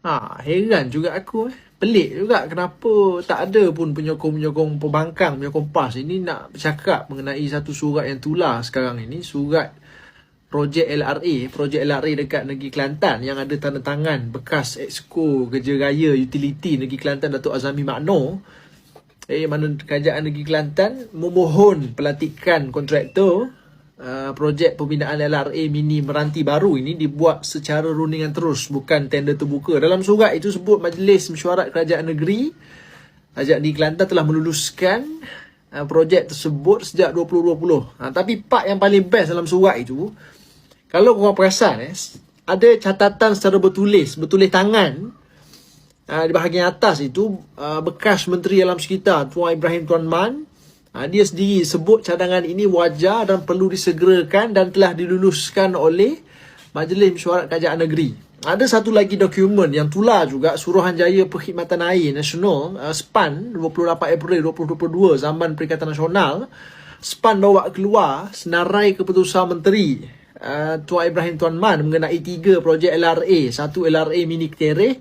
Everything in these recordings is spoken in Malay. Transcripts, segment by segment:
Ha, heran juga aku eh. Pelik juga kenapa tak ada pun penyokong-penyokong pembangkang, penyokong PAS ini nak bercakap mengenai satu surat yang tular sekarang ini. Surat projek LRA, projek LRA dekat Negeri Kelantan yang ada tanda tangan bekas Exco Kerja Raya Utility Negeri Kelantan Datuk Azami Makno. Eh, mana kerajaan Negeri Kelantan memohon pelantikan kontraktor uh, projek pembinaan LRA mini Meranti baru ini dibuat secara rundingan terus bukan tender terbuka. Dalam surat itu sebut Majlis Mesyuarat Kerajaan Negeri Kerajaan Negeri Kelantan telah meluluskan uh, projek tersebut sejak 2020. Ha, tapi part yang paling best dalam surat itu kalau korang perasan eh, ada catatan secara bertulis, bertulis tangan uh, di bahagian atas itu uh, bekas Menteri Alam Sekitar Tuan Ibrahim Tuan Man uh, dia sendiri sebut cadangan ini wajar dan perlu disegerakan dan telah diluluskan oleh Majlis Mesyuarat Kerajaan Negeri. Ada satu lagi dokumen yang tular juga Suruhanjaya Perkhidmatan Air Nasional uh, SPAN 28 April 2022 zaman Perikatan Nasional SPAN bawa keluar senarai keputusan menteri uh, Tuan Ibrahim Tuan Man mengenai tiga projek LRA. Satu LRA Mini Ketereh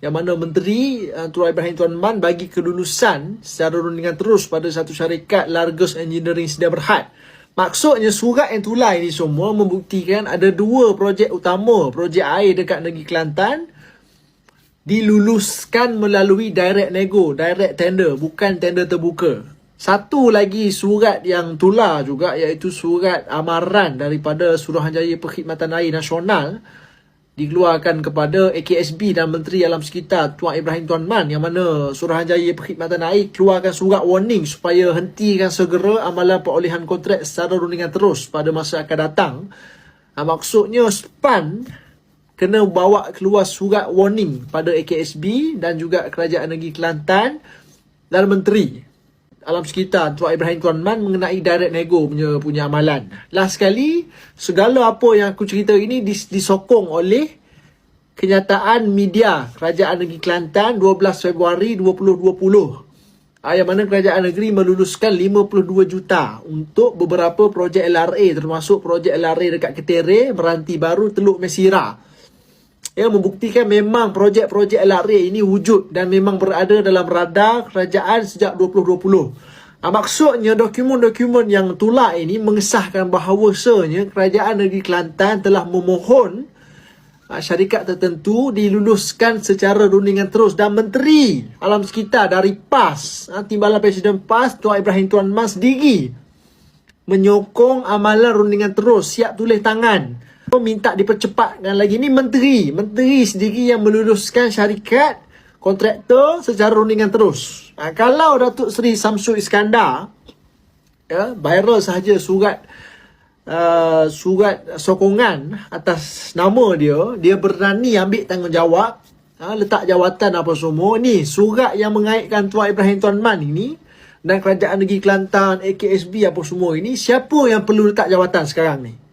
yang mana Menteri uh, Tuan Ibrahim Tuan Man bagi kelulusan secara rundingan terus pada satu syarikat Largus Engineering Sedia Berhad. Maksudnya surat yang tular ini semua membuktikan ada dua projek utama, projek air dekat negeri Kelantan diluluskan melalui direct nego, direct tender, bukan tender terbuka. Satu lagi surat yang tular juga iaitu surat amaran daripada Suruhanjaya Perkhidmatan Air Nasional dikeluarkan kepada AKSB dan Menteri Alam Sekitar Tuan Ibrahim Tuan Man yang mana Suruhanjaya Perkhidmatan Air keluarkan surat warning supaya hentikan segera amalan perolehan kontrak secara rundingan terus pada masa akan datang. Ha, maksudnya SPAN kena bawa keluar surat warning pada AKSB dan juga Kerajaan Negeri Kelantan dan Menteri alam sekitar Tuan Ibrahim Tuan Man mengenai direct nego punya punya amalan. Last sekali, segala apa yang aku cerita ini dis, disokong oleh kenyataan media Kerajaan Negeri Kelantan 12 Februari 2020. Ah, yang mana kerajaan negeri meluluskan 52 juta untuk beberapa projek LRA termasuk projek LRA dekat Ketere, Meranti Baru, Teluk Mesira yang membuktikan memang projek-projek LRA ini wujud dan memang berada dalam radar kerajaan sejak 2020. Ha, maksudnya dokumen-dokumen yang tular ini mengesahkan bahawasanya kerajaan negeri Kelantan telah memohon ha, syarikat tertentu diluluskan secara rundingan terus. Dan menteri alam sekitar dari PAS, ha, Timbalan Presiden PAS Tuan Ibrahim Tuan Mas digi menyokong amalan rundingan terus. Siap tulis tangan minta dipercepatkan lagi. Ni menteri menteri sendiri yang meluluskan syarikat kontraktor secara rundingan terus. Ha, kalau Datuk Seri Samsul Iskandar ya viral sahaja surat uh, surat sokongan atas nama dia dia berani ambil tanggungjawab ha, letak jawatan apa semua. Ni surat yang mengaitkan Tuan Ibrahim Tuan Man ini dan kerajaan negeri Kelantan AKSB apa semua ini. Siapa yang perlu letak jawatan sekarang ni